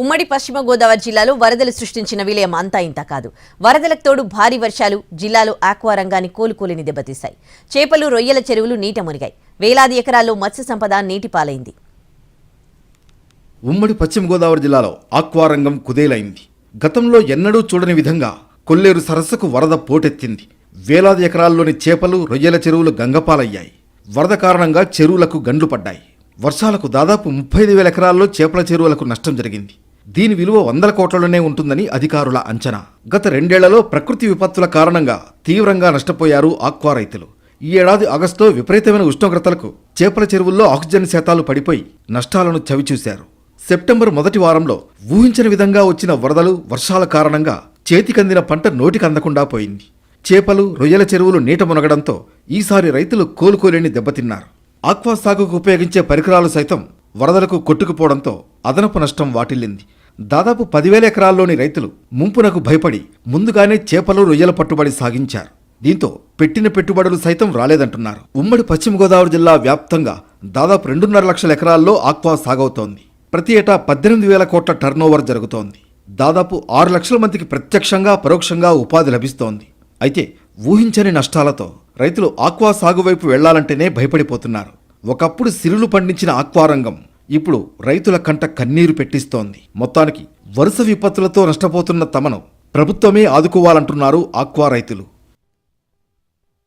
ఉమ్మడి పశ్చిమ గోదావరి జిల్లాలో వరదలు సృష్టించిన విలయం అంతా ఇంత కాదు. వరదలకు తోడు భారీ వర్షాలు జిల్లాలో ఆక్వా రంగాన్ని కోలుకోలేని దెబ్బతీశాయి. చేపలు రొయ్యల చెరువులు నీట మునిగాయి. వేలాది ఎకరాల్లో మత్స్య సంపద నీటి పాలైంది. ఉమ్మడి పశ్చిమ గోదావరి జిల్లాలో ఆక్వా రంగం కుదేలైంది. గతంలో ఎన్నడూ చూడని విధంగా కొల్లేరు సరస్సుకు వరద పోటెత్తింది. వేలాది ఎకరాల్లోని చేపలు రొయ్యల చెరువులు గంగపాలయ్యాయి. వరద కారణంగా చెరువులకు గండ్లు పడ్డాయి. వర్షాలకు దాదాపు ముప్పై ఐదు వేల ఎకరాల్లో చేపల చెరువులకు నష్టం జరిగింది. దీని విలువ వందల కోట్లలోనే ఉంటుందని అధికారుల అంచనా. గత రెండేళ్ళలో ప్రకృతి విపత్తుల కారణంగా తీవ్రంగా నష్టపోయారు ఆక్వా రైతులు. ఈ ఏడాది ఆగస్టులో విపరీతమైన ఉష్ణోగ్రతలకు చేపల చెరువుల్లో ఆక్సిజన్ శాతాలు పడిపోయి నష్టాలను చవిచూశారు. సెప్టెంబర్ మొదటి వారంలో ఊహించని విధంగా వచ్చిన వరదలు వర్షాల కారణంగా చేతికందిన పంట నోటికి అందకుండా పోయింది. చేపలు రొయ్యల చెరువులు నీట మునగడంతో ఈసారి రైతులు కోలుకోలేని దెబ్బతిన్నారు. ఆక్వా సాగుకు ఉపయోగించే పరికరాలు సైతం వరదలకు కొట్టుకుపోవడంతో అదనపు నష్టం వాటిల్లింది. దాదాపు పదివేల ఎకరాల్లోని రైతులు ముంపునకు భయపడి ముందుగానే చేపలు రొయ్యల పట్టుబడి సాగించారు. దీంతో పెట్టిన పెట్టుబడులు సైతం రాలేదంటున్నారు. ఉమ్మడి పశ్చిమ గోదావరి జిల్లా వ్యాప్తంగా దాదాపు రెండున్నర లక్షల ఎకరాల్లో ఆక్వా సాగవుతోంది. ప్రతి ఏటా పద్దెనిమిది వేల కోట్ల టర్నోవర్ జరుగుతోంది. దాదాపు ఆరు లక్షల మందికి ప్రత్యక్షంగా పరోక్షంగా ఉపాధి లభిస్తోంది. అయితే ఊహించని నష్టాలతో రైతులు ఆక్వా సాగు వైపు వెళ్ళాలంటేనే భయపడిపోతున్నారు. ఒకప్పుడు సిరులు పండించిన ఆక్వా రంగం ఇప్పుడు రైతుల కంట కన్నీరు పెట్టిస్తోంది. మొత్తానికి వరుస విపత్తులతో నష్టపోతున్న తమను ప్రభుత్వమే ఆదుకోవాలంటున్నారు ఆక్వా రైతులు